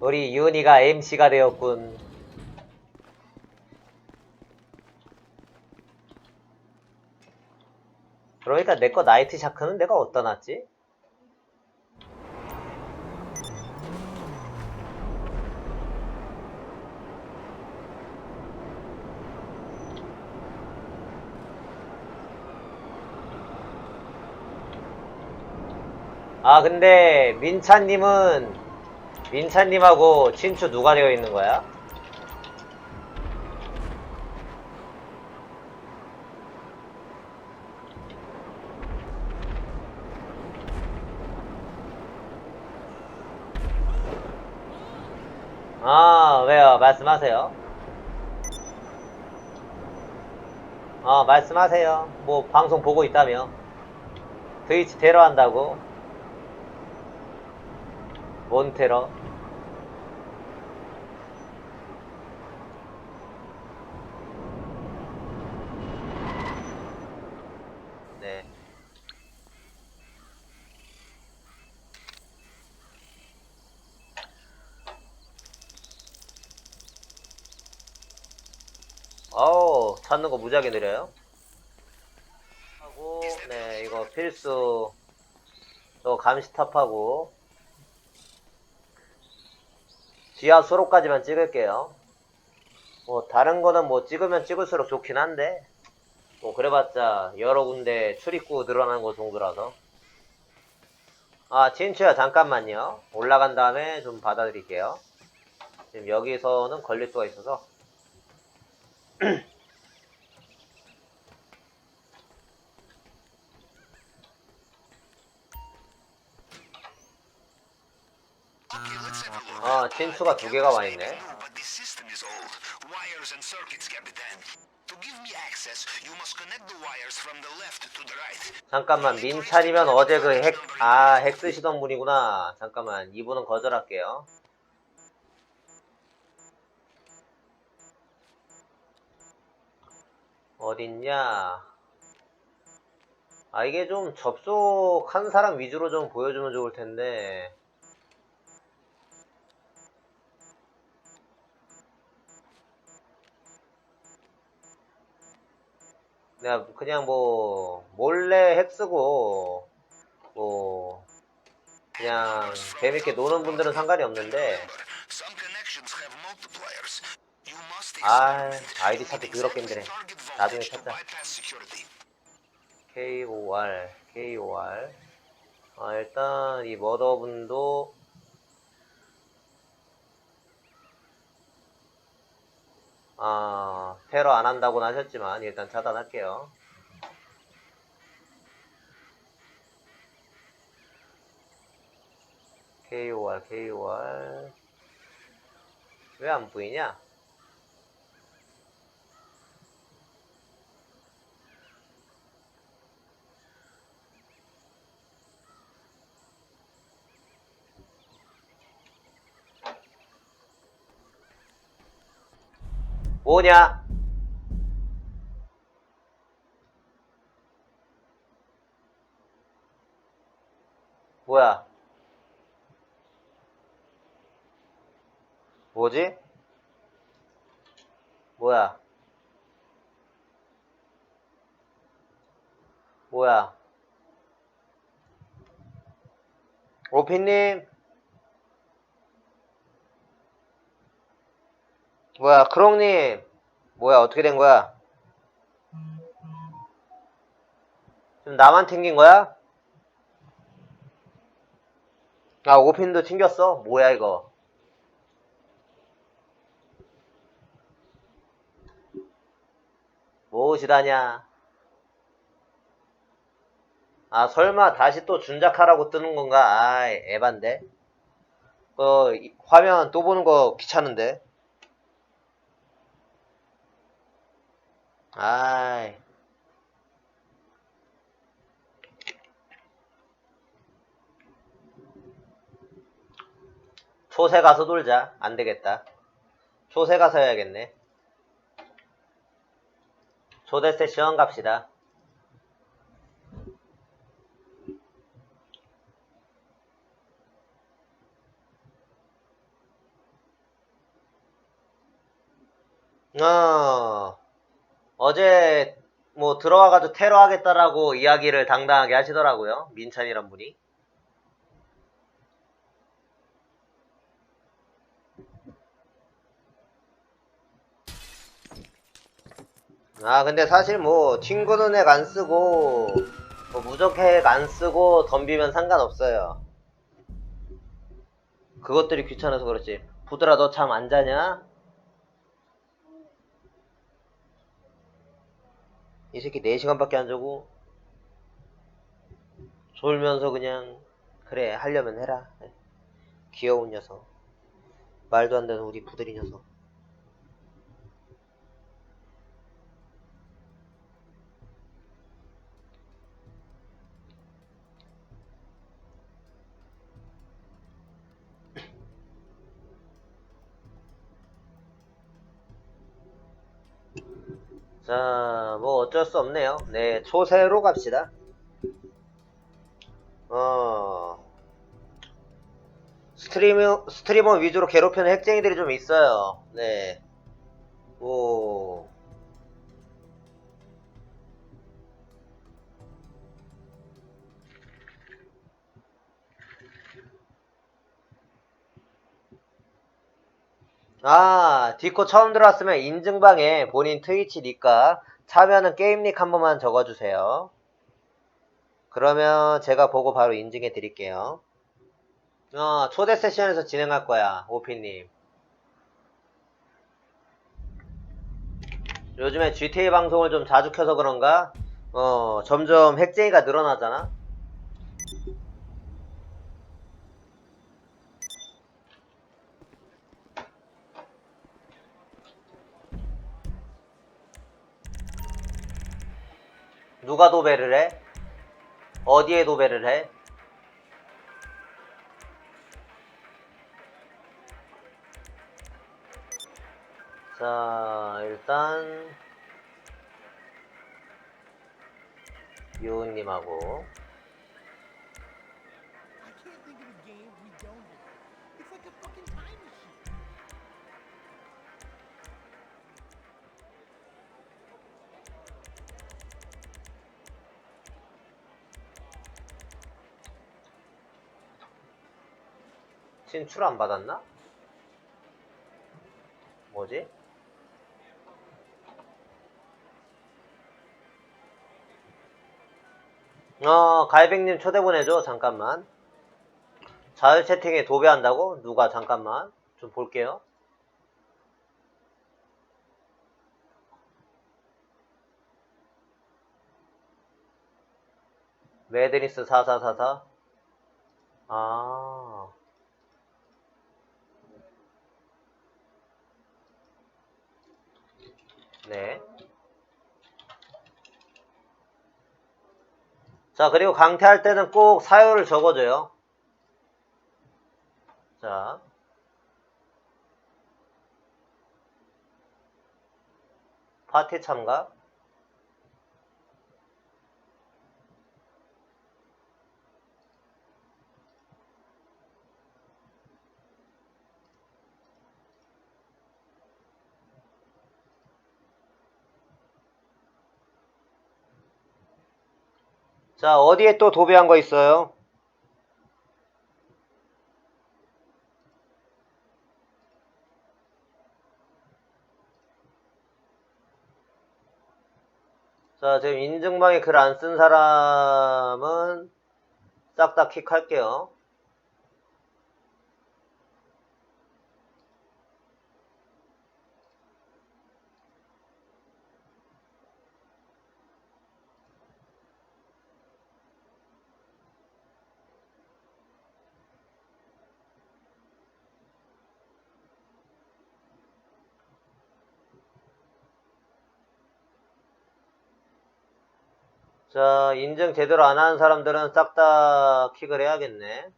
우리 윤이가 MC가 되었군. 그러니까 내 거 나이트 샤크는 내가 어디다 놨지? 아 근데 민찬님은 민찬님하고 친추 누가 되어 있는 거야? 아, 왜요? 말씀하세요. 어, 말씀하세요. 뭐, 방송 보고 있다며. 트위치 테러 한다고? 뭔 테러? 네. 어우, 찾는 거 무지하게 느려요. 하고, 네, 이거 필수, 또 감시 탑하고, 지하 수로까지만 찍을게요. 뭐, 다른 거는 뭐 찍으면 찍을수록 좋긴 한데, 뭐, 그래봤자 여러 군데 출입구 늘어나는 거 정도라서. 아, 친추야, 잠깐만요. 올라간 다음에 좀 받아드릴게요. 지금 여기서는 걸릴 수가 있어서. 아, 친추가 두 개가 와 있네. 잠깐만, 민찬이면 어제 그 핵, 아, 핵 쓰시던 분이구나. 잠깐만, 이분은 거절할게요. 어딨냐? 아, 이게 좀 접속한 사람 위주로 좀 보여주면 좋을 텐데. 내가 그냥 뭐, 몰래 핵 쓰고, 뭐, 그냥 재밌게 노는 분들은 상관이 없는데, 아, 아이디. 찾기 더럽게 힘드네. 나중에 찾자. KOR, KOR. 아, 일단, 이 머더분도, 아, 테러 안 한다고는 하셨지만, 일단 차단할게요. KOR, KOR. 왜 안 보이냐? 뭐냐? 뭐야? 뭐지? 뭐야? 뭐야? 오피님? 뭐야, 크롱님? 뭐야, 어떻게 된 거야? 지금 나만 튕긴 거야? 아, 오핀도 튕겼어? 뭐야, 이거? 무엇이다냐? 아, 설마 다시 또 준작하라고 뜨는 건가? 아이, 에반데? 그, 이- 화면 또 보는 거 귀찮은데? 아이. 초세 가서 놀자. 안 되겠다. 초세 가서 해야겠네. 초대 세션 갑시다. 어, 어제 뭐 들어와가지고 테러 하겠다라고 이야기를 당당하게 하시더라고요. 민찬이란 분이. 아 근데 사실 뭐 친구는 핵안 쓰고 뭐 무적핵 안 쓰고 덤비면 상관없어요. 그것들이 귀찮아서 그렇지. 부드라 너 잠 안 자냐? 이 새끼 4시간밖에 안 자고 졸면서 그냥 그래 하려면 해라. 귀여운 녀석. 말도 안 되는 우리 부드리 녀석 자, 뭐 어쩔 수 없네요. 네, 초세로 갑시다. 어, 스트리머, 스트리머 위주로 괴롭히는 핵쟁이들이 좀 있어요. 네. 오. 아, 디코 처음 들어왔으면 인증방에 본인 트위치 니까 참여하는 게임 닉 한 번만 적어주세요. 그러면 제가 보고 바로 인증해 드릴게요. 어, 초대 세션에서 진행할 거야, 오피님. 요즘에 GTA 방송을 좀 자주 켜서 그런가? 어, 점점 핵쟁이가 늘어나잖아? 누가 도배를 해? 어디에 도배를 해? 자, 일단 유은님하고 진출 안 받았나? 뭐지? 어, 갈백님 초대 보내줘. 잠깐만. 자유 채팅에 도배한다고? 누가? 잠깐만. 좀 볼게요. 매드니스 4444? 아. 네. 자, 그리고 강퇴할 때는 꼭 사유를 적어줘요. 자. 파티 참가. 자, 어디에 또 도배한 거 있어요? 자, 지금 인증방에 글 안 쓴 사람은 싹 다 킥할게요. 자, 인증 제대로 안 하는 사람들은 싹 다 킥을 해야겠네.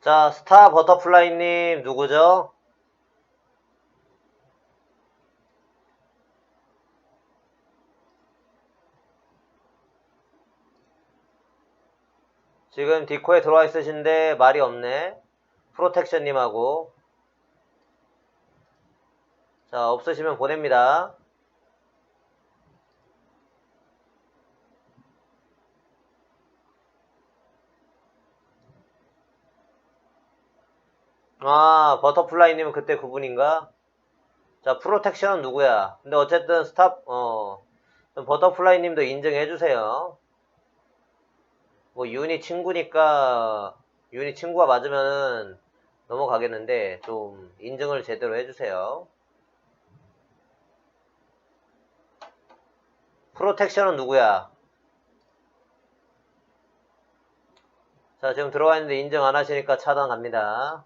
자, 스타 버터플라이님 누구죠? 지금 디코에 들어와 있으신데 말이 없네. 프로텍션님하고. 자, 없으시면 보냅니다. 아, 버터플라이님은 그때 그분인가? 자, 프로텍션은 누구야? 근데 어쨌든 스탑, 어, 버터플라이님도 인정해주세요. 뭐, 윤이 친구니까, 윤이 친구가 맞으면은 넘어가겠는데, 좀, 인증을 제대로 해주세요. 프로텍션은 누구야? 자, 지금 들어와 있는데 인증 안 하시니까 차단 갑니다.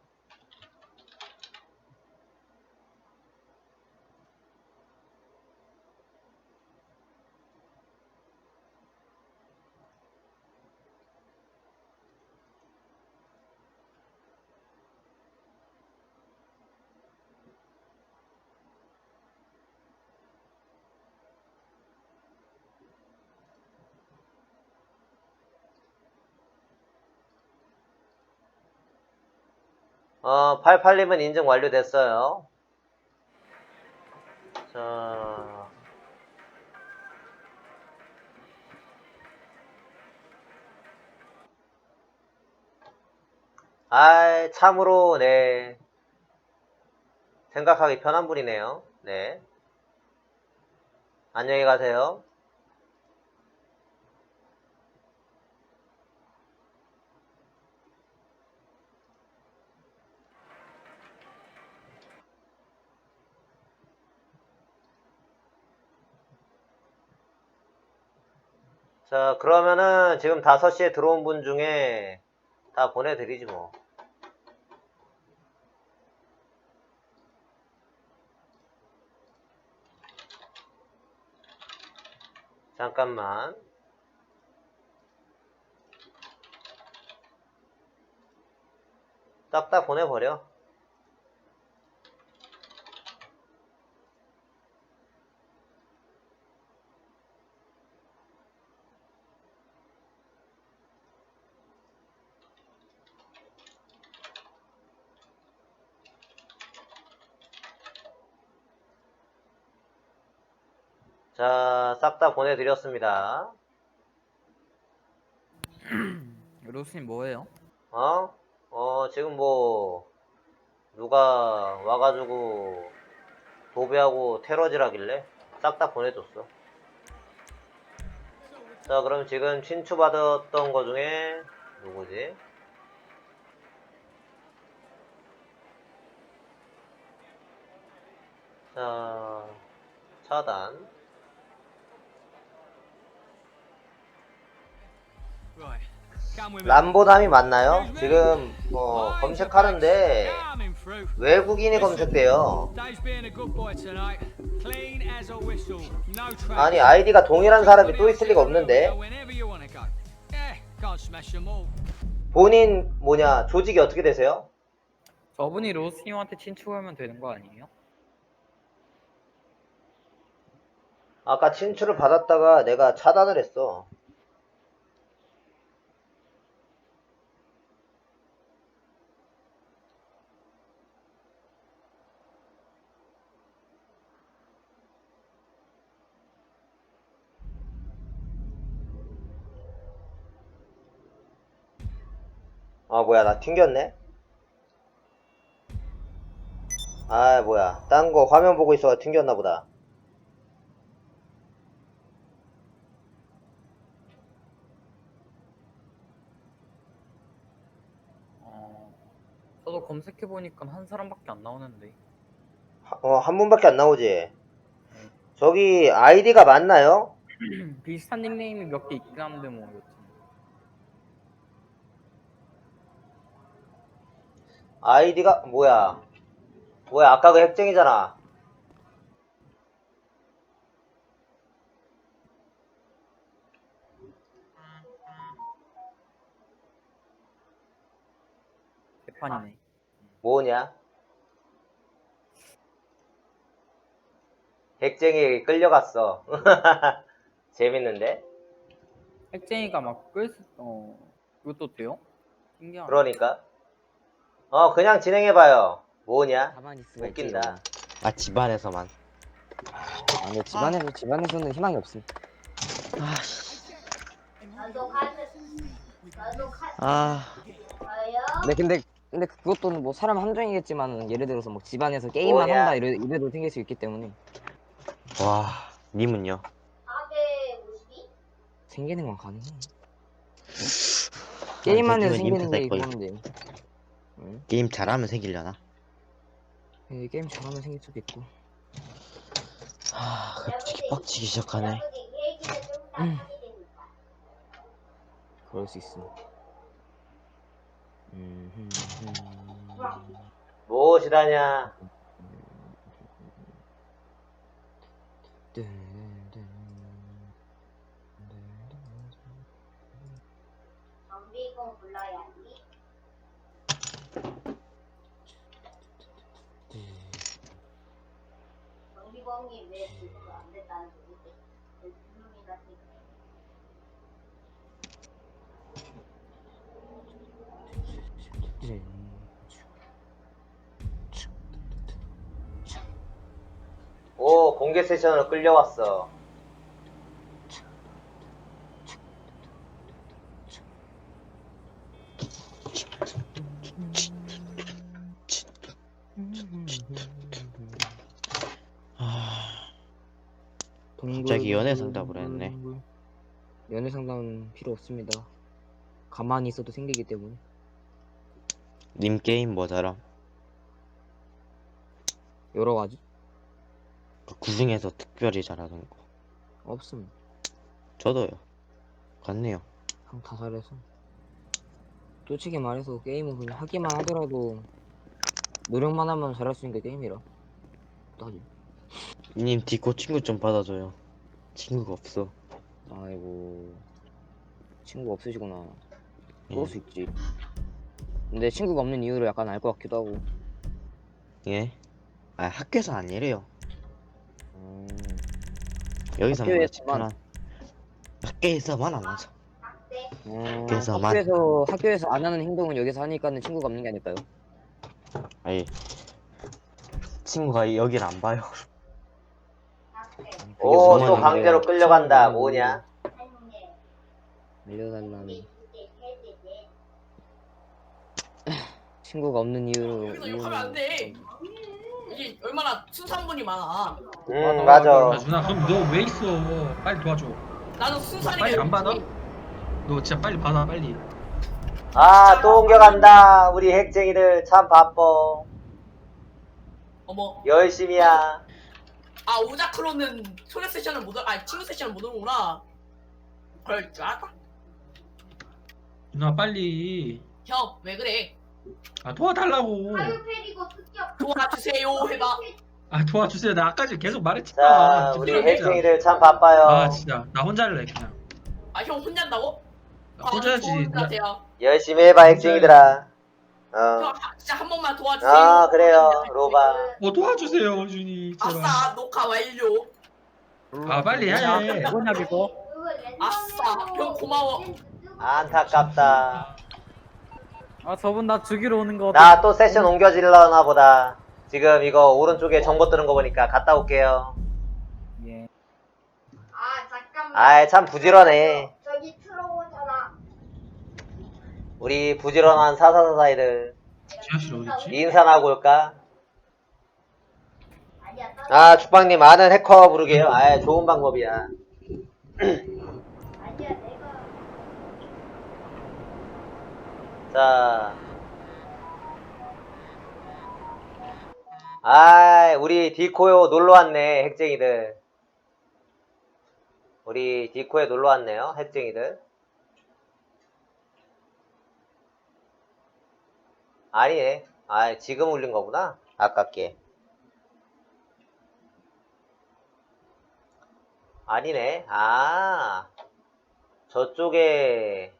어, 88님은 인증 완료됐어요. 자. 아이, 참으로, 네. 생각하기 편한 분이네요. 네. 안녕히 가세요. 자, 그러면은 지금 5시에 들어온 분 중에 다 보내드리지 뭐. 잠깐만. 딱다 보내버려. 자, 싹 다 보내드렸습니다. 로스님 뭐예요? 어? 어, 지금 뭐, 누가 와가지고, 도배하고 테러질 하길래 싹 다 보내줬어. 자, 그럼 지금 친추받았던 거 중에, 누구지? 자, 차단. 람보담이 맞나요? 지금, 어, 검색하는데. 외국인이 검색돼요. 아니, 아이디가 동일한 사람이 또 있을 리가 없는데. 본인, 뭐냐, 조직이 어떻게 되세요? 저분이 로스님한테 친추하면 되는 거 아니에요? 아까 친추를 받았다가 내가 차단을 했어. 아, 뭐야, 나 튕겼네? 아, 뭐야. 딴 거 화면 보고 있어가 튕겼나 보다. 어, 저도 검색해보니까 한 사람밖에 안 나오는데. 하- 어, 한 분밖에 안 나오지. 저기 아이디가 맞나요? 비슷한 닉네임이 몇 개 있긴 한데 뭐 여튼. 아이디가 뭐야? 뭐야? 아까 그 핵쟁이잖아. 막판이네. 뭐냐? 핵쟁이 끌려갔어. 재밌는데? 핵쟁이가 막 끌, 수- 어, 그것도 돼요? 신기하네. 그러니까. 어, 그냥 진행해봐요. 뭐냐? 가만히 있으면 웃긴다. 아 집안에서만 아, 근데 집안에서 집안에서는 희망이 없음. 아 네, 근데 근데 그것도 뭐 사람 함정이겠지만 예를 들어서 뭐 집안에서 게임만 뭐야? 한다 이래 이래도 생길 수 있기 때문에 와 님은요? 생기는 건 가능해. 게임만 해서 생기면 생기는 게 힘들다, 이거. 그건데. 응? 게임 잘하면 생기려나? 예, 게임 잘하면 생길 수도 있고. 아 갑자기 빡치기 시작하네 그럴 수 있어. 음, 음, 음. 무엇이다냐? 정비공이 왜 지금 안 같은 뜬. 오, 공개 세션으로 끌려왔어. 자기 연애 동글, 상담을 했네. 동글. 연애 상담은 필요 없습니다. 가만히 있어도 생기기 때문에. 님 게임 뭐 잘함? 여러 가지 그 중에서 특별히 잘하는 거 없음. 저도요 같네요 그냥 다 잘해서. 솔직히 말해서 게임은 그냥 하기만 하더라도 노력만 하면 잘할 수 있는 게 게임이라. 따지. 님 디코 친구 좀 받아줘요 친구가 없어 아이고 친구 없으시구나. 예. 그럴 수 있지. 근데 친구가 없는 이유를 약간 알 것 같기도 하고. 예? 아 학교에서 아니래요 음, 여기서 학교에서만. 편한 학교에서만 안 하죠 음, 학교에서만. 학교에서 학교에서 안 하는 행동은 여기서 하니까는 친구가 없는 게 아닐까요? 아니 친구가 여길 안 봐요. 오, 뭐만 또안 강제로. 끌려간다. 뭐냐? 해드게. 친구가 없는 이유로 욕 하면 안 돼. 이게 얼마나 순산분이 많아. 음, 맞아, 맞아. 야 준아 그럼 너 왜 있어 빨리 도와줘 나도 너 순산이 빨리 안 받아? 너 진짜 빨리 받아 빨리 아, 또 옮겨간다. 우리 핵쟁이들 참 바빠. 어머, 열심히야. 아 오자크로는 초대 세션을 못, 올- 아 친구 세션을 못 오는구나. 그럴 줄 알았다. 준아 빨리 형, 왜 그래? 아 도와달라고 페리고 습격. 도와주세요 해봐. 아 도와주세요 나 아까 전에 계속 말했잖아 자, 우리. 핵쟁이들 참 바빠요. 아 진짜 나 혼자 할래 그냥 아 형 혼잔다고? 나 혼자야지 혼자 돼요. 열심히 해봐, 핵쟁이들아. 어. 형 하- 진짜 한 번만 도와주세요. 아, 그래요. 로바. 어 도와주세요 준이 제발 아싸, 녹화 완료. 아 빨리 해 뭐냐 이거? 아싸, 형 고마워. 안타깝다. 아 저분 나 죽이러 오는 거. 나 또 세션 옮겨질려나 보다. 지금 이거 오른쪽에 정보 뜨는 거 보니까 갔다 올게요. 예. 아 잠깐만. 아이, 참 부지런해. 저기 들어오잖아. 우리 부지런한 사사사사이들. 지하실 어딨지? 인사나 하고 올까? 아니야. 아, 죽방님 아는 해커 부르게요. 아, 좋은 방법이야. 자. 아, 우리 디코요 놀러 왔네, 핵쟁이들. 우리 디코에 놀러 왔네요, 핵쟁이들. R이네. 아, 지금 올린 거구나. 아깝게. 아니네. 아, 저쪽에.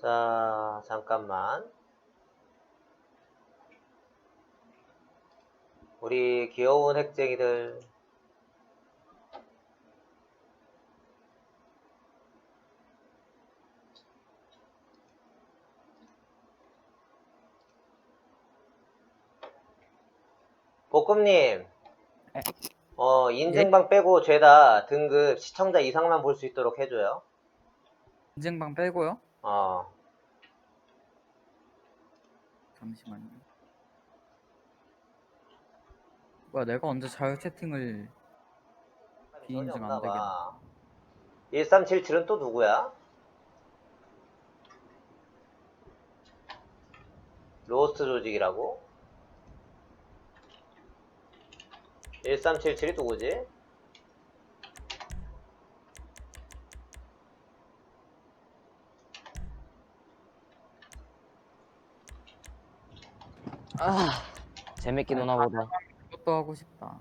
자, 잠깐만. 우리 귀여운 핵쟁이들. 볶음님. 어, 인증방 빼고 죄다 등급 시청자 이상만 볼 수 있도록 해줘요. 인증방 빼고요? 어. 잠시만요. 뭐야 내가 언제 자유 채팅을 비인증 안 되게 1377은 또 누구야? 로스트 조직이라고? 1377이 누구지? 아 재밌게 노나 보다. 그것도 하고 싶다.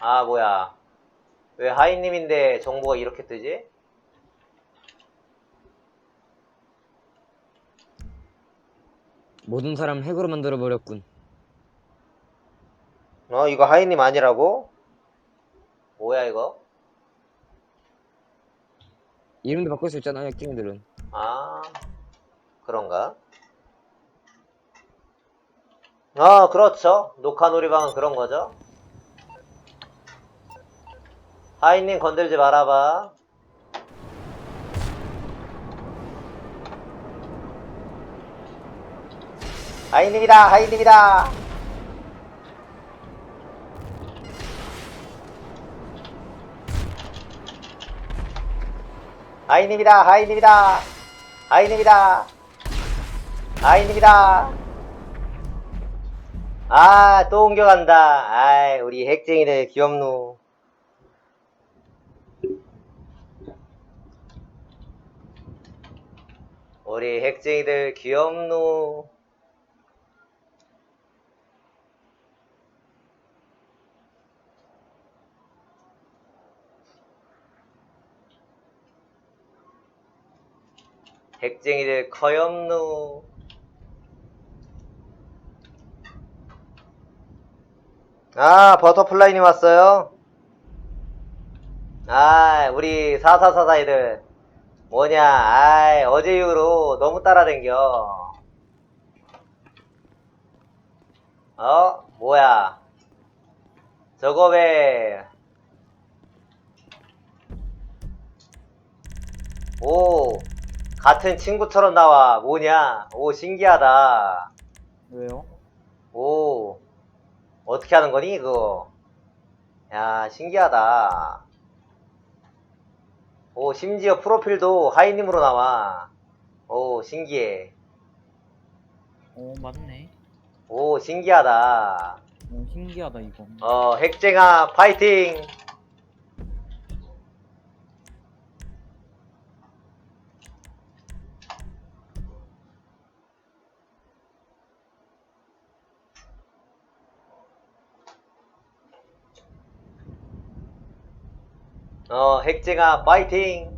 아, 뭐야. 왜 하이님인데 정보가 이렇게 뜨지? 모든 사람 핵으로 만들어 버렸군. 어, 이거 하이님 아니라고? 뭐야, 이거? 이름도 바꿀 수 있잖아 핵쟁이들은. 아, 그런가? 아, 그렇죠. 녹화 놀이방은 그런 거죠. 하이님 건들지 말아봐. 하이님이다, 하이님이다. 하이님이다, 하이님이다. 하이님이다. 하이님이다. 아, 또 옮겨간다. 아이, 우리 핵쟁이들 귀엽노. 우리 핵쟁이들 귀엽노. 핵쟁이들 커엽노. 아, 버터플라이님 왔어요? 아, 우리 4444이들. 뭐냐, 아이, 어제 이후로 너무 따라댕겨. 어? 뭐야. 저거 왜. 오, 같은 친구처럼 나와. 뭐냐. 오, 신기하다. 왜요? 오, 어떻게 하는 거니, 그거? 야, 신기하다. 오, 심지어 프로필도 하이님으로 나와. 오, 신기해. 오 맞네. 오, 신기하다. 오 신기하다 이거. 어, 핵쟁아, 파이팅! 어, 핵쟁아, 파이팅!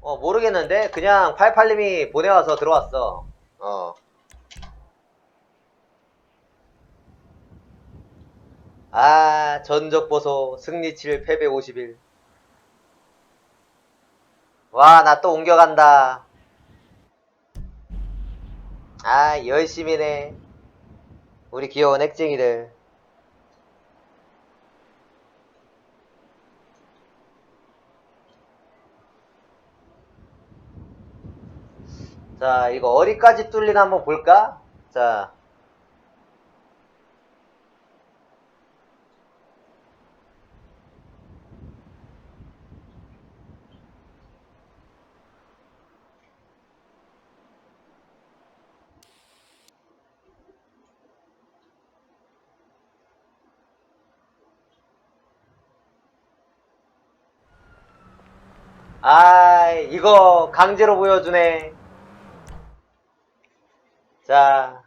어, 모르겠는데? 그냥 88님이 보내와서 들어왔어. 어. 아, 전적 보소. 승리 7, 패배 51. 와, 나 또 옮겨간다. 아, 열심히네. 우리 귀여운 핵쟁이들. 자, 이거 어디까지 뚫리나 한번 볼까? 자. 아, 이거 강제로 보여주네. 자.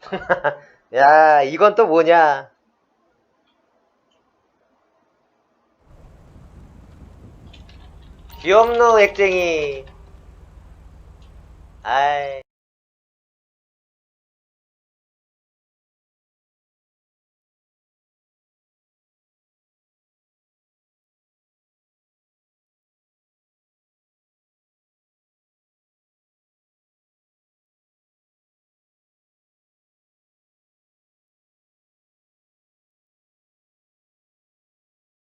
야, 이건 또 뭐냐? 귀엽노 액쟁이 아이